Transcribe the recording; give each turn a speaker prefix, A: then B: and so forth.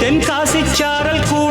A: தென்காசி சாரல் கூ